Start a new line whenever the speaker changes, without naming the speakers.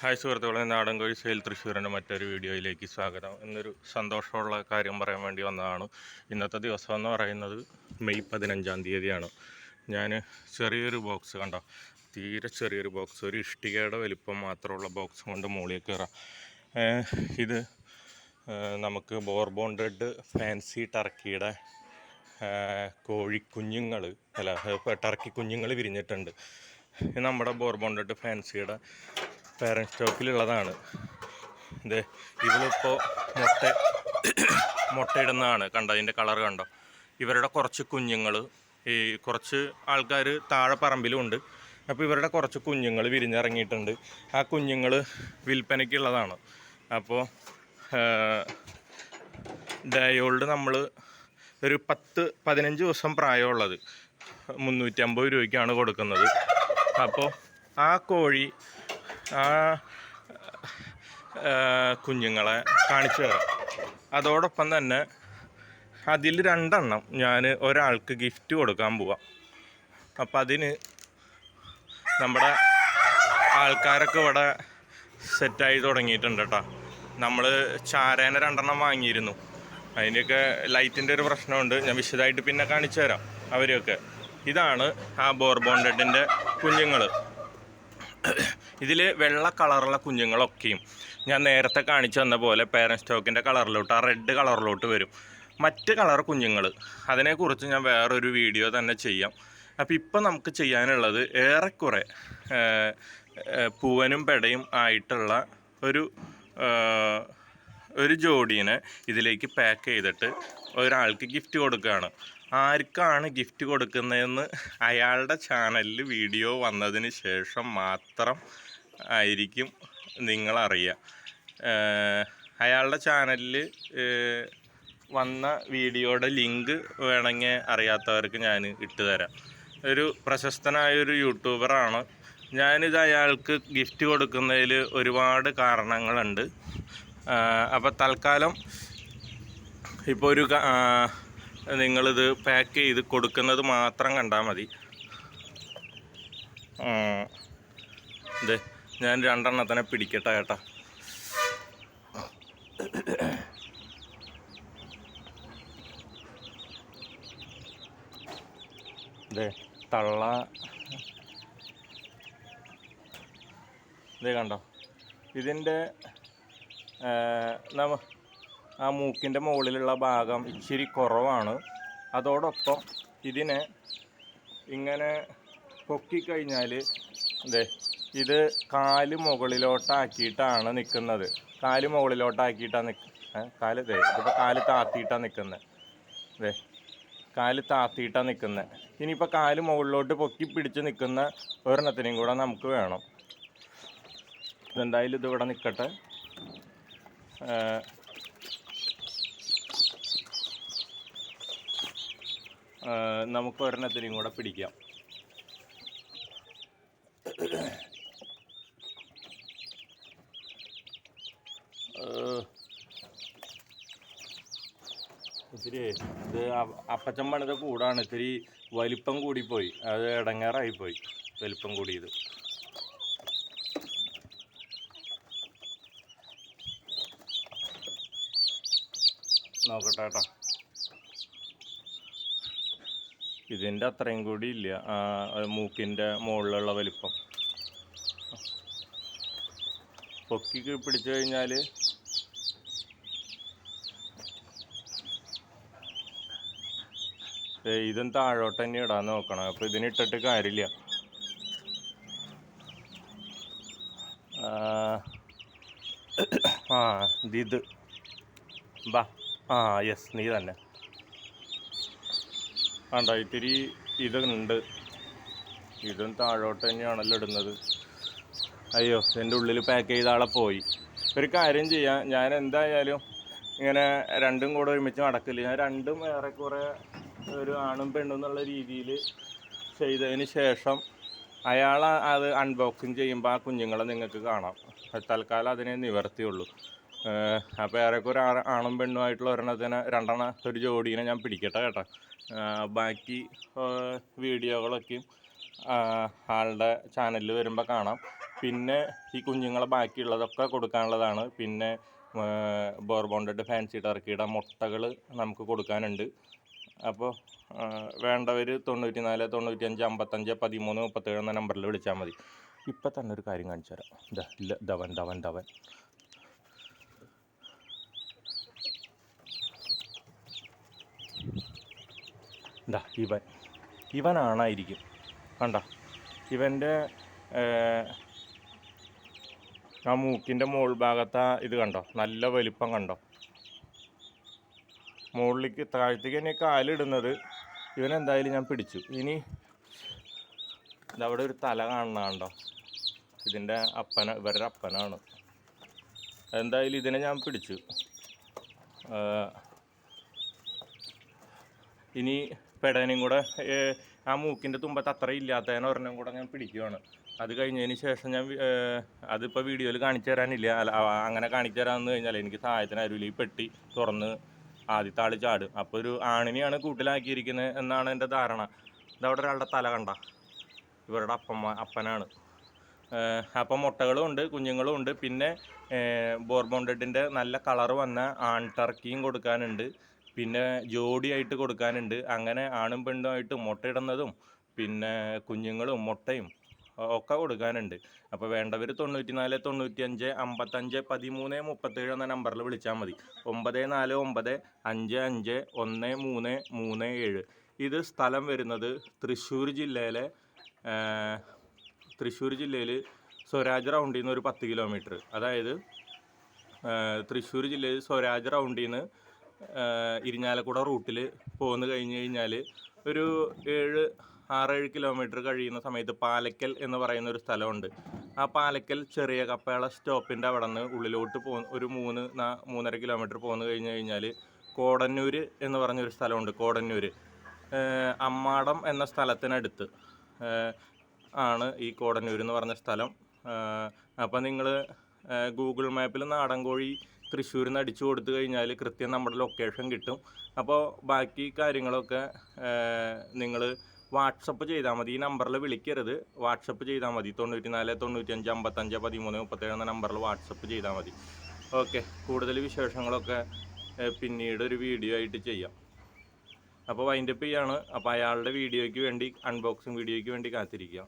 Hi സുഹൃത്തുക്കളെ നാടൻ കോഴി സെയിൽ തൃശ്ശൂരിന്റെ മറ്റൊരു വീഡിയോയിലേക്ക് സ്വാഗതം. എന്നൊരു സന്തോഷമുള്ള കാര്യം പറയാൻ വേണ്ടി വന്നതാണ്. ഇന്നത്തെ ദിവസം എന്ന് പറയുന്നത് മെയ് പതിനഞ്ചാം തീയതിയാണ്. ഞാൻ ചെറിയൊരു ബോക്സ് കണ്ടോ? തീരെ ചെറിയൊരു ബോക്സ്. ഒരു ഇഷ്ടികയുടെ വലിപ്പം മാത്രമുള്ള ബോക്സ് കൊണ്ട് മുകളിൽ കയറാം. ഇത് നമുക്ക് നമുക്ക് റെഡ് ഫാൻസി ടർക്കിയുടെ കോഴിക്കുഞ്ഞുങ്ങൾ അല്ല ടർക്കി കുഞ്ഞുങ്ങൾ വിരിഞ്ഞിട്ടുണ്ട്. നമ്മുടെ നമ്മുടെ ബോർബോണ്ടഡ് ഫാൻസിയുടെ പാരന്റ് സ്റ്റോക്കിലുള്ളതാണ് ഇത് ഇവളിപ്പോൾ മുട്ട മുട്ടയിടുന്നതാണ് കണ്ടോ അതിന്റെ കളർ കണ്ടോ ഇവരുടെ കുറച്ച് കുഞ്ഞുങ്ങൾ ഈ കുറച്ച് ആൾക്കാർ താഴെ പറമ്പിലും ഉണ്ട് അപ്പോൾ ഇവരുടെ കുറച്ച് കുഞ്ഞുങ്ങൾ വിരിഞ്ഞിറങ്ങിയിട്ടുണ്ട് ആ കുഞ്ഞുങ്ങൾ വിൽപ്പനയ്ക്കുള്ളതാണ് അപ്പോൾ ഡയോൾഡ് നമ്മൾ ഒരു പത്ത് പതിനഞ്ച് ദിവസം പ്രായമുള്ളത്. മുന്നൂറ്റി അമ്പത് രൂപയ്ക്കാണ് കൊടുക്കുന്നത്. അപ്പോൾ ആ കോഴി ആ കുഞ്ഞുങ്ങളെ കാണിച്ചു തരാം. അതോടൊപ്പം തന്നെ അതിൽ രണ്ടെണ്ണം ഞാൻ ഒരാൾക്ക് ഗിഫ്റ്റ് കൊടുക്കാൻ പോവാം. അപ്പം അതിന് നമ്മുടെ ആൾക്കാരൊക്കെ ഇവിടെ സെറ്റായി തുടങ്ങിയിട്ടുണ്ട് കേട്ടോ നമ്മൾ ചാരേന രണ്ടെണ്ണം വാങ്ങിയിരുന്നു. അതിന്റെയൊക്കെ ലൈറ്റിന്റെ ഒരു പ്രശ്നമുണ്ട്. ഞാൻ വിശദമായിട്ട് പിന്നെ കാണിച്ചു തരാം അവരെയൊക്കെ. ഇതാണ് ആ ബോർബോണ്ടഡിന്റെ കുഞ്ഞുങ്ങൾ ഇതിൽ വെള്ള കളറുള്ള കുഞ്ഞുങ്ങളൊക്കെയും ഞാൻ നേരത്തെ കാണിച്ചു തന്ന പോലെ പേരൻ സ്റ്റോക്കിന്റെ കളറിലോട്ട് ആ റെഡ് കളറിലോട്ട് വരും. മറ്റ് കളർ കുഞ്ഞുങ്ങൾ അതിനെക്കുറിച്ച് ഞാൻ വേറൊരു വീഡിയോ തന്നെ ചെയ്യാം. അപ്പോൾ ഇപ്പം നമുക്ക് ചെയ്യാനുള്ളത് ഏറെക്കുറെ പൂവനും പെടയും ആയിട്ടുള്ള ഒരു ഒരു ജോഡീനെ ഇതിലേക്ക് പാക്ക് ചെയ്തിട്ട് ഒരാൾക്ക് ഗിഫ്റ്റ് കൊടുക്കുകയാണ്. ആർക്കാണ് ഗിഫ്റ്റ് കൊടുക്കുന്നതെന്ന് അയാളുടെ ചാനലിൽ വീഡിയോ വന്നതിന് ശേഷം മാത്രം ആയിരിക്കും നിങ്ങളറിയുക അയാളുടെ ചാനലിൽ വന്ന വീഡിയോയുടെ ലിങ്ക് വേണമെങ്കിൽ അറിയാത്തവർക്ക് ഞാൻ ഇട്ട് തരാം. ഒരു പ്രശസ്തനായൊരു യൂട്യൂബറാണ്. ഞാനിത് അയാൾക്ക് ഗിഫ്റ്റ് കൊടുക്കുന്നതിൽ ഒരുപാട് കാരണങ്ങളുണ്ട്. അപ്പോൾ തൽക്കാലം ഇപ്പോൾ ഒരു നിങ്ങളിത് പാക്ക് ചെയ്ത് കൊടുക്കുന്നത് മാത്രം കണ്ടാൽ മതി. അതെ ഞാൻ രണ്ടെണ്ണത്തിനെ പിടിക്കട്ടെ കേട്ടോ. ദേ തള്ള. ഇതേ കണ്ടോ? ഇതിന്റെ നമ്മ ആ മൂക്കിന്റെ മുകളിലുള്ള ഭാഗം ഇച്ചിരി കുറവാണ്. അതോടൊപ്പം ഇതിനെ ഇങ്ങനെ പൊക്കിക്കഴിഞ്ഞാൽ ദേ ഇത് കാൽ മുകളിലോട്ടാക്കിയിട്ടാണ് നിൽക്കുന്നത് കാൽ മുകളിലോട്ടാക്കിയിട്ടാണ് നിൽക്ക കാൽ ദേ ഇതിപ്പോൾ കാൽ താത്തിയിട്ടാണ് നിൽക്കുന്നത് ദേ കാൽ താത്തിയിട്ടാണ് നിൽക്കുന്നത് ഇനിയിപ്പോൾ കാൽ മുകളിലോട്ട് പൊക്കി പിടിച്ച് നിൽക്കുന്ന ഒരെണ്ണത്തിനെയും കൂടെ നമുക്ക് വേണം. ഇതെന്തായാലും ഇതിവിടെ നിൽക്കട്ടെ നമുക്ക് ഒരെണ്ണത്തിനും കൂടെ പിടിക്കാം. ഇത്തിരി ഇത് അപ്പച്ചൻ പണിത കൂടാണ്. ഇത്തിരി വലിപ്പം കൂടിപ്പോയി. അത് ഇടങ്ങേറായിപ്പോയി. വലിപ്പം കൂടിയത്. നോക്കട്ടെ കേട്ടോ. ഇതിന്റെ അത്രയും കൂടി ഇല്ല. മൂക്കിന്റെ മുകളിലുള്ള വലിപ്പം. പൊക്കി പിടിച്ചു കഴിഞ്ഞാൽ ഇതും താഴോട്ട് തന്നെ ഇടാൻ നോക്കണം. അപ്പോൾ ഇതിനിട്ടിട്ട് കാര്യമില്ല. ആ ഇത്. ബാ. ആ യെസ് നീ തന്നെ. വേണ്ട ഇത്തിരി ഇതുണ്ട്. ഇതും താഴോട്ട് തന്നെയാണല്ലോ ഇടുന്നത്. അയ്യോ എന്റെ ഉള്ളിൽ പാക്ക് ചെയ്ത ആളെ പോയി. ഒരു കാര്യം ചെയ്യാം ഞാൻ എന്തായാലും ഇങ്ങനെ രണ്ടും കൂടെ ഒരുമിച്ച് നടക്കില്ല. ഞാൻ രണ്ടും ഏറെക്കുറെ ഒരു ആണും പെണ്ണും എന്നുള്ള രീതിയിൽ ചെയ്തതിന് ശേഷം അയാൾ അത് അൺബോക്സിങ് ചെയ്യുമ്പോൾ ആ കുഞ്ഞുങ്ങളെ നിങ്ങൾക്ക് കാണാം. തൽക്കാലം അതിനെ നിവർത്തിയുള്ളൂ. അപ്പോൾ ഏറെക്കുറെ ആണും പെണ്ണും ആയിട്ടുള്ള ഒരെണ്ണത്തിനെ രണ്ടെണ്ണം ഒരു ജോഡീനെ ഞാൻ പിടിക്കട്ടെ കേട്ടോ. ബാക്കി വീഡിയോകളൊക്കെയും ആളുടെ ചാനലിൽ വരുമ്പോൾ കാണാം. പിന്നെ ഈ കുഞ്ഞുങ്ങളെ ബാക്കിയുള്ളതൊക്കെ കൊടുക്കാനുള്ളതാണ്. പിന്നെ ബോർബോണ്ടഡ് ഫാൻസി ടർക്കിയുടെ മുട്ടകൾ നമുക്ക് കൊടുക്കാനുണ്ട്. അപ്പോൾ വേണ്ടവർ തൊണ്ണൂറ്റി നാല് തൊണ്ണൂറ്റി അഞ്ച് അമ്പത്തഞ്ച് പതിമൂന്ന് മുപ്പത്തേഴ് എന്ന നമ്പറിൽ വിളിച്ചാൽ മതി. ഇപ്പം തന്നെ ഒരു കാര്യം കാണിച്ചു തരാം. ധവൻ ധവൻ ധവൻ. ഇതാ ഇവൻ. ഇവനാണായിരിക്കും. കണ്ട? ഇവന്റെ ആ മൂക്കിന്റെ മുകൾ ഭാഗത്ത് ഇത് കണ്ടോ? നല്ല വലിപ്പം കണ്ടോ? മുകളിലേക്ക് താഴത്തേക്ക് തന്നെ കാലിടുന്നത് ഇവനെന്തായാലും ഞാൻ പിടിച്ചു. ഇനി ഇതവിടെ ഒരു തല കാണുന്ന കണ്ടോ? ഇതിന്റെ അപ്പന ഇവരുടെ അപ്പനാണ്. എന്തായാലും ഇതിനെ ഞാൻ പിടിച്ചു. ഇനി പെടനും കൂടെ ആ മൂക്കിന്റെ തുമ്പത്ത് അത്ര ഇല്ലാത്തതിനെ ഒരെണ്ണം കൂടെ ഞാൻ പിടിക്കുവാണ്. അത് കഴിഞ്ഞതിന് ശേഷം ഞാൻ അതിപ്പോൾ വീഡിയോയിൽ കാണിച്ചു തരാനില്ല. അങ്ങനെ കാണിച്ചു തരാമെന്ന് കഴിഞ്ഞാൽ എനിക്ക് സഹായത്തിന് അരുവിൽ ഈ പെട്ടി തുറന്ന് ആദ്യത്തെ ആൾ ചാടും. അപ്പോൾ ഒരു ആണിനെയാണ് കൂട്ടിലാക്കിയിരിക്കുന്നത് എന്നാണ് എന്റെ ധാരണ. ഇതവിടെ ഒരാളുടെ തല കണ്ട. ഇവരുടെ അപ്പമ്മ അപ്പനാണ്. അപ്പം മുട്ടകളും ഉണ്ട് കുഞ്ഞുങ്ങളും ഉണ്ട്. പിന്നെ ബോർബോണ്ടഡിന്റെ നല്ല കളർ വന്ന ആൺ ടർക്കിയും കൊടുക്കാനുണ്ട്. പിന്നെ ജോഡിയായിട്ട് കൊടുക്കാനുണ്ട്. അങ്ങനെ ആണും പെണ്ണുമായിട്ട് മുട്ടയിടുന്നതും പിന്നെ കുഞ്ഞുങ്ങളും മുട്ടയും ഒക്കെ കൊടുക്കാനുണ്ട്. അപ്പോൾ വേണ്ടവർ തൊണ്ണൂറ്റി നാല് തൊണ്ണൂറ്റി അഞ്ച് അമ്പത്തഞ്ച് പതിമൂന്ന് മുപ്പത്തേഴ് എന്ന നമ്പറിൽ വിളിച്ചാൽ മതി. ഒമ്പത് നാല് ഒമ്പത് അഞ്ച് അഞ്ച് ഒന്ന് മൂന്ന് മൂന്ന് ഏഴ്. ഇത് സ്ഥലം വരുന്നത് തൃശ്ശൂർ ജില്ലയിലെ തൃശ്ശൂർ ജില്ലയിൽ സ്വരാജ് റൗണ്ടിൽ നിന്ന് ഒരു പത്ത് കിലോമീറ്റർ. അതായത് തൃശ്ശൂർ ജില്ലയിൽ സ്വരാജ് റൗണ്ടിൽ നിന്ന് ഇരിഞ്ഞാലക്കുട റൂട്ടിൽ പോന്നു കഴിഞ്ഞ് കഴിഞ്ഞാൽ ഒരു ഏഴ് ആറേഴ് കിലോമീറ്റർ കഴിയുന്ന സമയത്ത് പാലക്കൽ എന്ന് പറയുന്ന ഒരു സ്ഥലമുണ്ട്. ആ പാലക്കൽ ചെറിയ കപ്പേള സ്റ്റോപ്പിന്റെ അവിടെ നിന്ന് ഉള്ളിലോട്ട് പോ ഒരു മൂന്ന് നാ- മൂന്നര കിലോമീറ്റർ പോന്നു കഴിഞ്ഞ് കഴിഞ്ഞാൽ കോടന്നൂർ എന്ന് പറഞ്ഞൊരു സ്ഥലമുണ്ട് കോടന്നൂർ അമ്മാടം എന്ന സ്ഥലത്തിനടുത്ത് ആണ് ഈ കോടന്നൂർ എന്ന് പറഞ്ഞ സ്ഥലം. അപ്പോൾ നിങ്ങൾ ഗൂഗിൾ മാപ്പിൽ നാടൻകോഴി തൃശ്ശൂരിൽ നിന്ന് അടിച്ചു കൊടുത്തു കഴിഞ്ഞാൽ കൃത്യം നമ്മുടെ ലൊക്കേഷൻ കിട്ടും. അപ്പോൾ ബാക്കി കാര്യങ്ങളൊക്കെ നിങ്ങൾ വാട്സപ്പ് ചെയ്താൽ മതി. ഈ നമ്പറിൽ വിളിക്കരുത്. വാട്സപ്പ് ചെയ്താൽ മതി. തൊണ്ണൂറ്റി നാല് തൊണ്ണൂറ്റി അഞ്ച് അമ്പത്തഞ്ച് പതിമൂന്ന് മുപ്പത്തേഴ് എന്ന നമ്പറിൽ വാട്സപ്പ് ചെയ്താൽ മതി. ഓക്കെ. കൂടുതൽ വിശേഷങ്ങളൊക്കെ പിന്നീട് ഒരു വീഡിയോ ആയിട്ട് ചെയ്യാം. അപ്പോൾ വൈൻഡപ്പ് ചെയ്യാണ്. അപ്പോൾ അയാളുടെ വീഡിയോയ്ക്ക് വേണ്ടി അൺബോക്സിങ് വീഡിയോയ്ക്ക് വേണ്ടി കാത്തിരിക്കുക